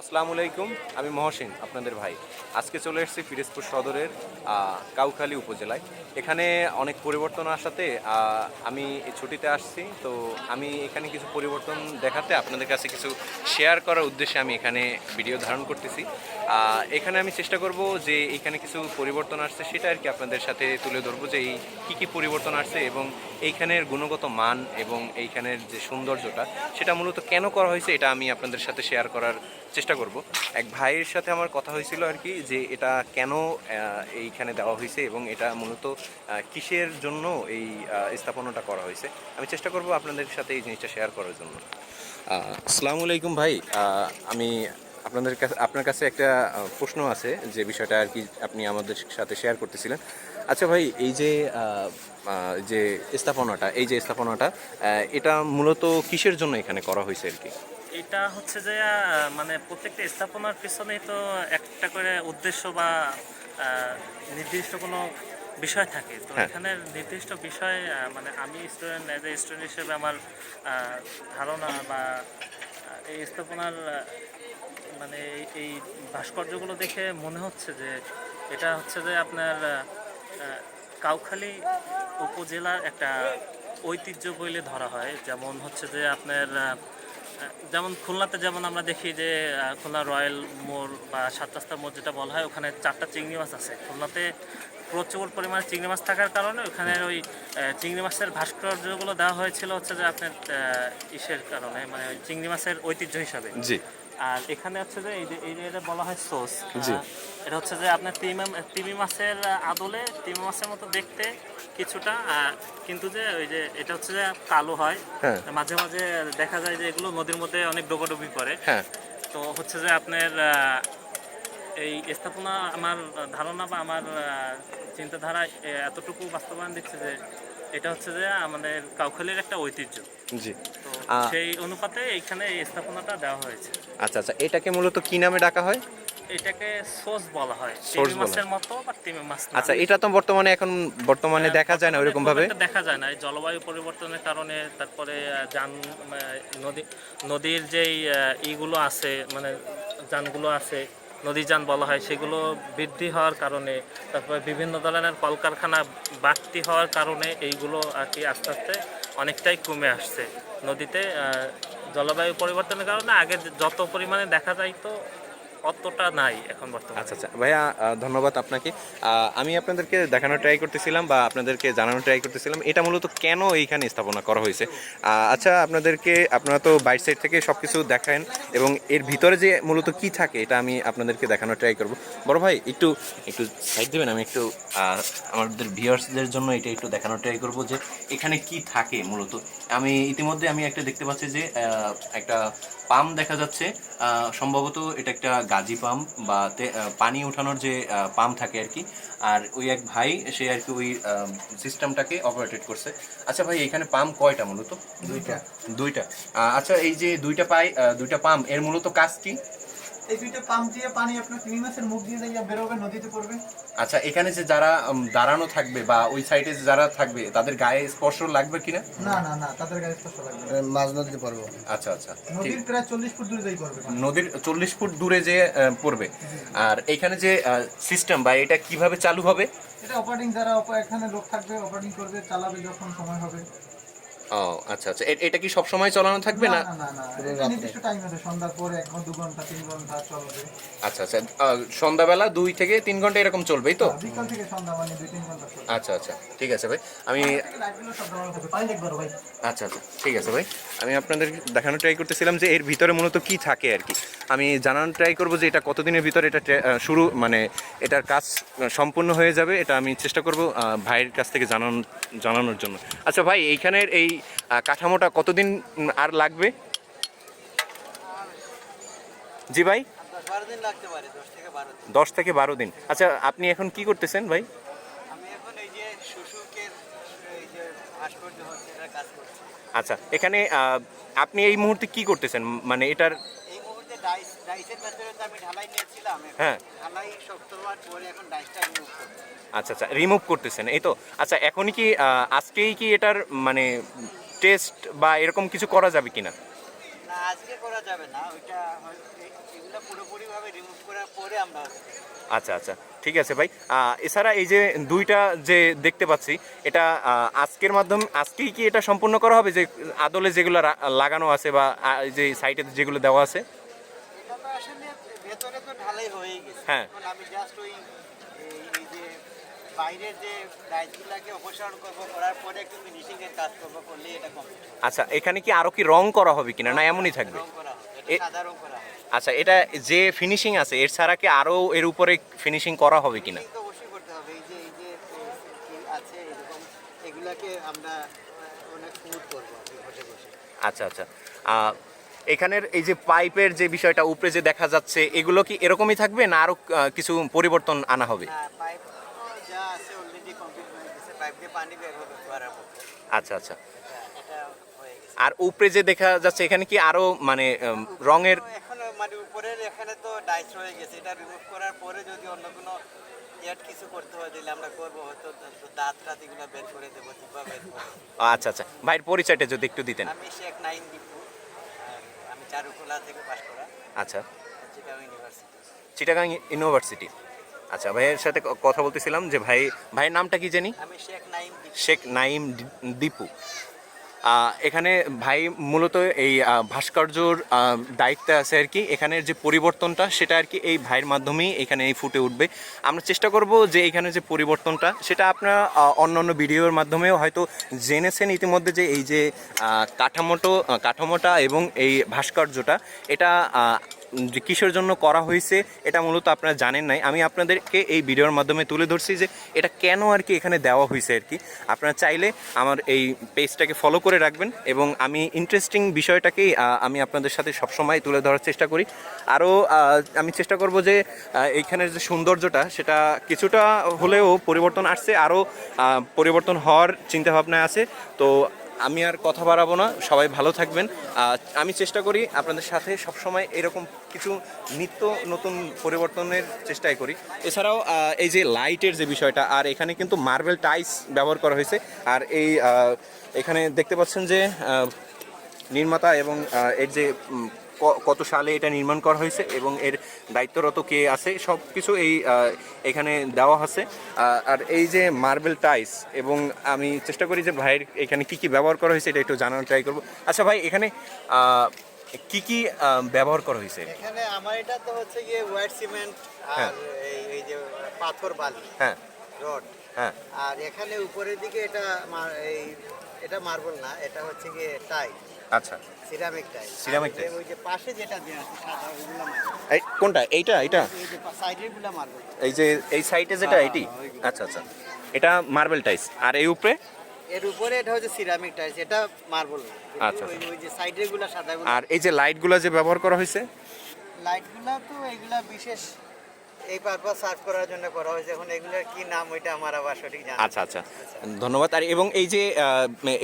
আসসালামু আলাইকুম, আমি মহসিন, আপনাদের ভাই। আজকে চলে এসেছি পিরোজপুর সদরের কাউখালী উপজেলায়। এখানে অনেক পরিবর্তন আসাতে আমি এই ছুটিতে আসছি। তো আমি এখানে কিছু পরিবর্তন দেখাতে আপনাদের কাছে কিছু শেয়ার করার উদ্দেশ্যে আমি এখানে ভিডিও ধারণ করতেছি। এখানে আমি চেষ্টা করব যে এখানে কিছু পরিবর্তন আসছে, সেটা আর কি আপনাদের সাথে তুলে ধরবো যে এই কী কী পরিবর্তন আসছে এবং এইখানের গুণগত মান এবং এইখানের যে সৌন্দর্যটা, সেটা মূলত কেন করা হয়েছে এটা আমি আপনাদের সাথে শেয়ার করার চেষ্টা করব। এক ভাইয়ের সাথে আমার কথা হয়েছিল আর কি যে এটা কেন এইখানে দেওয়া হয়েছে এবং এটা মূলত কিসের জন্য এই স্থাপনাটা করা হয়েছে। আমি চেষ্টা করব আপনাদের সাথে এই জিনিসটা শেয়ার করার জন্য। আসসালামু আলাইকুম ভাই। আমি আপনাদের কাছে আপনার কাছে একটা প্রশ্ন আছে যে বিষয়টা আর কি আপনি আমাদের সাথে শেয়ার করতেছিলেন। আচ্ছা ভাই এই যে যে স্থাপনাটা এই যে স্থাপনাটা এটা মূলত কিসের জন্য এখানে করা হয়েছে আর কি? এটা হচ্ছে যে মানে প্রত্যেকটা স্থাপনার পিছনেই তো একটা করে উদ্দেশ্য বা নির্দিষ্ট কোনো বিষয় থাকে। তো হ্যাঁ। এখানে নির্দিষ্ট বিষয় মানে আমি স্টুডেন্ট অ্যাজ এ স্টুডেন্ট হিসেবে আমার ধারণা বা এই স্থাপনার মানে এই- ভাস্কর্যগুলো দেখে মনে হচ্ছে যে এটা হচ্ছে যে আপনার কাউখালী উপজেলার একটা ঐতিহ্য বলে ধরা হয়। যেমন হচ্ছে যে আপনার যেমন খুলনাতে যেমন আমরা দেখি যে খুলনা রয়্যাল মোড় বা সাত রাস্তার মোড় যেটা বলা হয়, ওখানে চারটা চিংড়ি মাছ আছে। খুলনাতে প্রচুর পরিমাণে চিংড়ি মাছ থাকার কারণে ওখানে ওই চিংড়ি মাছের ভাস্কর্যগুলো দেওয়া হয়েছিল হচ্ছে যে আপনার ইসের কারণে মানে চিংড়ি মাছের ঐতিহ্য হিসাবে। জি। আর এখানে হচ্ছে যে এই যে এটা বলা হয় সোস। জি। এটা হচ্ছে যে আপনার তিমি তিমি মাছের আদলে তিমি মাছের মতো দেখতে কিছুটা কিন্তু যে ওই যে এটা হচ্ছে যে কালো হয়। হ্যাঁ। মাঝে মাঝে দেখা যায় যে এগুলো নদীর মধ্যে অনেক ডোবাডুবি করে। হ্যাঁ। তো হচ্ছে যে আপনার আহ, এই স্থাপনা আমার ধারণা বা আমার আহ, চিন্তাধারায় এতটুকু বাস্তবায়ন দিচ্ছে যে এটা হচ্ছে যে আমাদের কাউখালীর একটা ঐতিহ্য। জি। সেই অনুপাতে এইখানে এই স্থাপনাটা দেওয়া হয়েছে। আচ্ছা আচ্ছা এটাকে মূলত কি নামে ডাকা হয়? এটাকে সোস বলা হয়। সোস তিমি মাছের মতো বা তিমি মাছ আচ্ছা এটা তো বর্তমানে এখন বর্তমানে দেখা যায় না ওইরকম ভাবে? দেখা যায় না। এই জলবায়ু পরিবর্তনের কারণে তারপরে যান নদী নদীর যেই ইগুলো আছে মানে যানগুলো আছে নদীযান বলা হয়, সেগুলো বৃদ্ধি হওয়ার কারণে, তারপরে বিভিন্ন ধরনের কলকারখানা বাড়তি হওয়ার কারণে এইগুলো আর কি আস্তে আস্তে অনেকটাই কমে আসছে। নদীতে জলবায়ু পরিবর্তনের কারণে আগে যত পরিমাণে দেখা যাইতো অতটা নাই এখন বর্তমানে। আচ্ছা আচ্ছা। ভাইয়া ধন্যবাদ আপনাকে। আমি আপনাদেরকে দেখানোর ট্রাই করতেছিলাম বা আপনাদেরকে জানানোর ট্রাই করতেছিলাম। এটা মূলত কেন এইখানে স্থাপনা করা হয়েছে? আচ্ছা আপনাদেরকে, আপনারা তো বাইর সাইড থেকে সব কিছু দেখেন এবং এর ভিতরে যে মূলত কি থাকে, এটা আমি আপনাদেরকে দেখানোর ট্রাই করব। বড় ভাই, একটু একটু সাইড দেবেন? আমি একটু আমাদের ভিউয়ার্সদের জন্য এটা একটু দেখানোর ট্রাই করব যে এখানে কি থাকে মূলত। আমি ইতিমধ্যে আমি একটা দেখতে পাচ্ছি যে একটা পাম্প দেখা যাচ্ছে। সম্ভবত এটা একটা গাজি পাম্প বা পানি ওঠানোর যে পাম্প থাকে আর কি আর ওই এক ভাই সে আর কি ওই সিস্টেমটাকে অপারেটেড করছে। আচ্ছা ভাই এখানে পাম্প কয়টা মূলত? দুইটা। দুইটা। আচ্ছা এই যে দুইটা পাই দুইটা পাম্পের মূলত কাজ কি? এই দুইটা পাম্প দিয়ে পানি আপনার তিমি মাছের মুখ দিয়ে যাইয়া বেরোবে নদীতে পড়বে। আচ্ছা এখানে যে যারা দাঁড়ানো থাকবে বা ওই সাইডে যারা থাকবে তাদের গায়ে স্পর্শ লাগবে কিনা? না না না তাদের গায়ে স্পর্শ লাগবে না। মাছ নদীতে পারব আচ্ছা আচ্ছা নদীর প্রায় চল্লিশ ফুট দূরে যাই পড়বে নদীর চল্লিশ ফুট দূরে যে পড়বে। আর এখানে যে সিস্টেম বা এটা কীভাবে চালু হবে? এটা অপারেটিং যারা এখানে লোক থাকবে অপারেটিং করবে চালাবে যখন সময় হবে। ও আচ্ছা আচ্ছা। এটা কি সব সময় চালানো থাকবে না না? নির্দিষ্ট টাইম আছে। সন্ধ্যার পরে এক ঘণ্টা দু ঘণ্টা তিন ঘণ্টা চলবে। আচ্ছা আচ্ছা। সন্ধ্যাবেলা দুই থেকে তিন ঘণ্টা এরকম চলবেই তো? বিকাল থেকে সন্ধ্যা মানে দুই তিন ঘণ্টা চলবে। আচ্ছা আচ্ছা। ঠিক আছে ভাই। আমি আচ্ছা আচ্ছা। ঠিক আছে ভাই। আমি আপনাদের দেখানোর ট্রাই করতেছিলাম যে এর ভিতরে মূলত কি থাকে আর কি। আমি জানানোর ট্রাই করব যে এটা কতদিনের ভিতরে এটা শুরু মানে এটার কাজ সম্পূর্ণ হয়ে যাবে এটা আমি চেষ্টা করব ভাইয়ের কাছ থেকে জানান জানানোর জন্য। আচ্ছা ভাই এইখানের এই কাঠামোটা কতদিন আর লাগবে? জি ভাই? দশ থেকে বারো দিন। আচ্ছা আপনি এখন কি করতেছেন ভাই? আচ্ছা এখানে আপনি এই মুহূর্তে কি করতেছেন? মানে এটার করব আচ্ছা আচ্ছা রিমুভ করতেছেন এই তো। আচ্ছা এখনই কি আজকেই কি এটার মানে টেস্ট বা এরকম কিছু করা যাবে কিনা? না আজকে করা যাবে না ওইটা এগুলো পুরোপুরিভাবে রিমুভ করার পরে আমরা আচ্ছা আচ্ছা ঠিক আছে ভাই। এছাড়া এই যে দুইটা যে দেখতে পাচ্ছি এটা আজকের মাধ্যমে আজকেই কি এটা সম্পূর্ণ করা হবে? যে আদলে যেগুলো লাগানো আছে বা যে সাইটে যেগুলো দেওয়া আছে এটা তো আসলে ভেতরে তো ঢালাই হয়ে গেছে। হ্যাঁ। আমি জাস্ট ওই যে বাইরের যে ডাইসগুলোকে অপসারণ করব করার পরে একটু ফিনিশিং এর কাজ করব করলে এটা কমপ্লিট আচ্ছা এখানে কি আরও কি রং করা হবে কিনা? না এমনই থাকবে? আচ্ছা এটা যে ফিনিশিং আছে এর ছাড়া কি আরও এর উপরে ফিনিশিং করা হবে কিনা? অবশ্যই করতে হবে এই যে এই যে কি আছে এরকম এগুলাকে আমরা অনেক স্মুথ করব বসে বসে আচ্ছা আচ্ছা। এখানের এই যে পাইপের যে বিষয়টা উপরে যে দেখা যাচ্ছে এগুলো কি এরকমই থাকবে না আরও কিছু পরিবর্তন আনা হবে? হ্যাঁ আচ্ছা আচ্ছা। হয়ে আর উপরে যে দেখা যাচ্ছে এখানে কি আরও মানে রঙের মানে উপরের এখানে তো ডাইস হয়ে গেছে। এটা রিমুভ করার পরে যদি অন্য কোনো এড কিছু করতে হয় তাহলে আমরা করব হয়তো। দাঁত টাত এগুলো বের করে দেবো চিপা বের করে আচ্ছা আচ্ছা। ভাইয়ের পরিচয়টা যদি একটু দিতেন। আমি শেখ নাইন দীপু। আর আমি চারুকলা থেকে পাশ করা। আচ্ছা। চিটাগাং ইউনিভার্সিটি। চিটাগাং ইউনিভার্সিটি। আচ্ছা ভাইয়ের সাথে কথা বলতেছিলাম যে ভাই ভাইয়ের নামটা কি জানি? আমি শেখ নাইম দীপু। শেখ নাইম দীপু। এখানে ভাই মূলত এই ভাস্কর্যর দায়িত্বে আছে আর কি। এখানের যে পরিবর্তনটা, সেটা আর কি এই ভাইয়ের মাধ্যমেই এখানে এই ফুটে উঠবে। আমরা চেষ্টা করব যে এখানে যে পরিবর্তনটা, সেটা আপনারা অন্য অন্য ভিডিওর মাধ্যমেও হয়তো জেনেছেন ইতিমধ্যে যে এই যে কাঠামোটো কাঠামোটা এবং এই ভাস্কর্যটা, এটা কিসের জন্য করা হয়েছে, এটা মূলত আপনারা জানেন নাই। আমি আপনাদেরকে এই ভিডিওর মাধ্যমে তুলে ধরছি যে এটা কেন আর কি এখানে দেওয়া হয়েছে আর কি। আপনারা চাইলে আমার এই পেজটাকে ফলো করে রাখবেন এবং আমি ইন্টারেস্টিং বিষয়টাকেই আমি আপনাদের সাথে সবসময় তুলে ধরার চেষ্টা করি। আরও আমি চেষ্টা করব যে এইখানের যে সৌন্দর্যটা, সেটা কিছুটা হলেও পরিবর্তন আসছে, আরও পরিবর্তন হওয়ার চিন্তাভাবনা আছে। তো আমি আর কথা বাড়াবো না, সবাই ভালো থাকবেন। আমি চেষ্টা করি আপনাদের সাথে সবসময় এরকম কিছু নিত্য নতুন পরিবর্তনের চেষ্টাই করি। এছাড়াও এই যে লাইটের যে বিষয়টা, আর এখানে কিন্তু মার্বেল টাইস ব্যবহার করা হয়েছে। আর এই এখানে দেখতে পাচ্ছেন যে নির্মাতা এবং এর যে কত সালে এটা নির্মাণ করা হয়েছে এবং এর দায়িত্বরত কে আছে সব কিছু এই এখানে দেওয়া আছে। আর এই যে মার্বেল টাইস এবং আমি চেষ্টা করি যে ভাইয়ের এখানে কি কি ব্যবহার করা হয়েছে এটা একটু জানানোর ট্রাই করব। আচ্ছা ভাই এখানে কি কি ব্যবহার করা হয়েছে? এখানে আমার এটা তো হচ্ছে গিয়ে ওয়াইট সিমেন্ট হ্যাঁ। আর এই এই যে পাথর বালি হ্যাঁ। রড। হ্যাঁ। আর এখানে উপরের দিকে এটা এই এটা মার্বেল না এটা হচ্ছে গিয়ে টাই আচ্ছা। সিরামিক টাই Ceramic আর ওই যে- পাশে যেটা দেওয়া আছে সাদা ওইগুলো এই কোনটা? এইটা? এটা এই যে সাইডেরগুলো মার্বেল এই যে এই সাইডে যেটা হ্যাঁ, এটি হ্যাঁ, আচ্ছা আচ্ছা। এটা মার্বেল টাইস আর এই উপরে? এর উপরে এটা হচ্ছে সিরামিক টাইলস এটা মার্বেল আচ্ছা, ওই ওই যে সাইডেরগুলো সাদা গুলো আর এই যে লাইটগুলো যে ব্যবহার করা হয়েছে? লাইটগুলো তো এগুলা বিশেষ এই পারপাস সার্ভ করার জন্য করা হয়েছে। এখন এগুলোর কি নাম ওইটা আমার আবার সঠিক জানা আচ্ছা আচ্ছা। ধন্যবাদ। আর এবং এই যে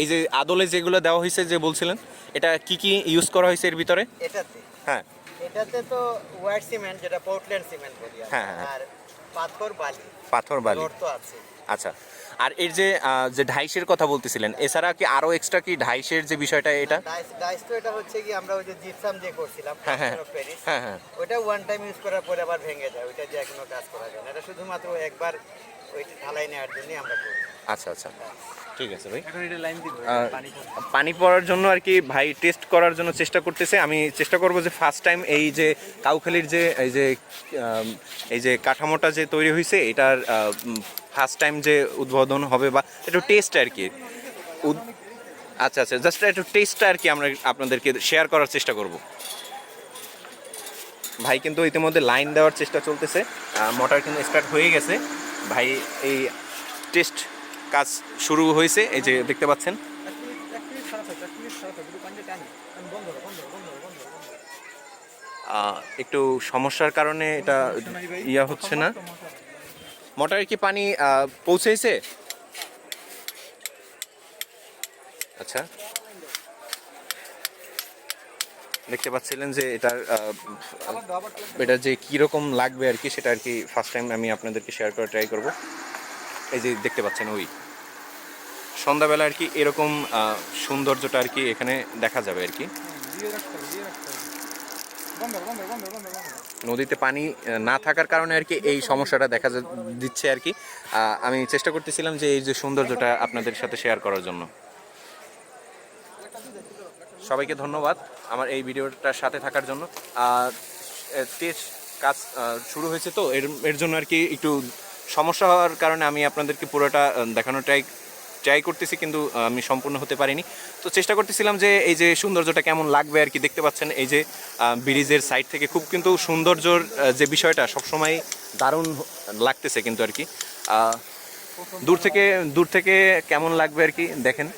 এই যে আদলে যেগুলো দেওয়া হয়েছে যে বলছিলেন এটা কি কি ইউজ করা হয়েছে এর ভিতরে? এটাতে। হ্যাঁ। এটাতে তো হোয়াইট সিমেন্ট যেটা পোর্টল্যান্ড সিমেন্ট বলি হ্যাঁ, হ্যাঁ। আর পাথর বালি। পাথর বালি। তো আছে। আচ্ছা। আর এর যে যে ঢাইসের কথা বলতেছিলেন এছাড়া কি আরও এক্সট্রা কি ঢাইশের যে বিষয়টা এটা? ডাইস তো এটা হচ্ছে কি আমরা ওই যে জিপসাম যে করছিলাম হ্যাঁ, হ্যাঁ। হ্যাঁ হ্যাঁ। ওটা ওয়ান টাইম ইউজ করার পরে আবার ভেঙে যায় ওইটা যে এখনও কাজ করা যায় না। এটা শুধুমাত্র একবার ওই ঢালাই নেওয়ার জন্যই আমরা করি। আচ্ছা আচ্ছা। ঠিক আছে ভাই। এখন এটা লাইন দিব আর পানি পড়ার জন্য আর কি ভাই টেস্ট করার জন্য চেষ্টা করতেছে। আমি চেষ্টা করব যে ফার্স্ট টাইম এই যে কাউখালির যে এই যে এই যে কাঠামোটা যে তৈরি হয়েছে এটার ফার্স্ট টাইম যে উদ্বোধন হবে বা একটু টেস্ট আর কি। আচ্ছা আচ্ছা জাস্ট একটু টেস্টটা আর কি আমরা আপনাদেরকে শেয়ার করার চেষ্টা করব। ভাই কিন্তু ইতিমধ্যে লাইন দেওয়ার চেষ্টা চলতেছে। মোটর কিন্তু স্টার্ট হয়ে গেছে। ভাই এই টেস্ট কাজ শুরু হয়েছে, এই যে দেখতে পাচ্ছেন। একটু সমস্যার কারণে এটা ইয়া হচ্ছে না। মোটরে কি পানি পৌঁছেছে? আচ্ছা। দেখতে পাচ্ছিলেন যে এটার এটা যে কীরকম লাগবে আর কি, সেটা আর কি ফার্স্ট টাইম আমি আপনাদেরকে শেয়ার করার ট্রাই করব। এই যে দেখতে পাচ্ছেন ওই। সন্ধ্যাবেলা আর কি এরকম সৌন্দর্যটা আর কি এখানে দেখা যাবে আর কি। নদীতে পানি না থাকার কারণে আর কি এই সমস্যাটা দেখা দিচ্ছে আর কি। আমি চেষ্টা করতেছিলাম যে এই যে সৌন্দর্যটা আপনাদের সাথে শেয়ার করার জন্য। সবাইকে ধন্যবাদ আমার এই ভিডিওটার সাথে থাকার জন্য। আর তেজ কাজ শুরু হয়েছে তো, এর এর জন্য আর কি একটু সমস্যা হওয়ার কারণে আমি আপনাদেরকে পুরোটা আহ, দেখানোর ট্রাই ট্রাই করতেছি কিন্তু আমি সম্পূর্ণ হতে পারিনি। তো চেষ্টা করতেছিলাম যে এই যে সৌন্দর্যটা কেমন লাগবে আর কি দেখতে পাচ্ছেন এই যে ব্রিজের সাইড থেকে খুব কিন্তু সৌন্দর্যর যে বিষয়টা সবসময় দারুণ লাগতেছে কিন্তু আর কি। দূর থেকে দূর থেকে কেমন লাগবে আর কি দেখেন।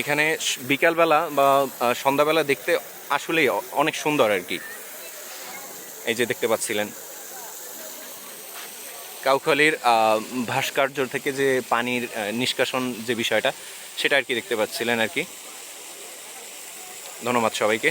এখানে বিকালবেলা বা সন্ধ্যাবেলা দেখতে আসলেই অনেক সুন্দর আর কি। এই যে দেখতে পাচ্ছিলেন। কাউখালির ভাস্কর্য থেকে যে পানির নিষ্কাশন যে বিষয়টা, সেটা আর কি দেখতে পাচ্ছিলেন আর কি। ধন্যবাদ সবাইকে।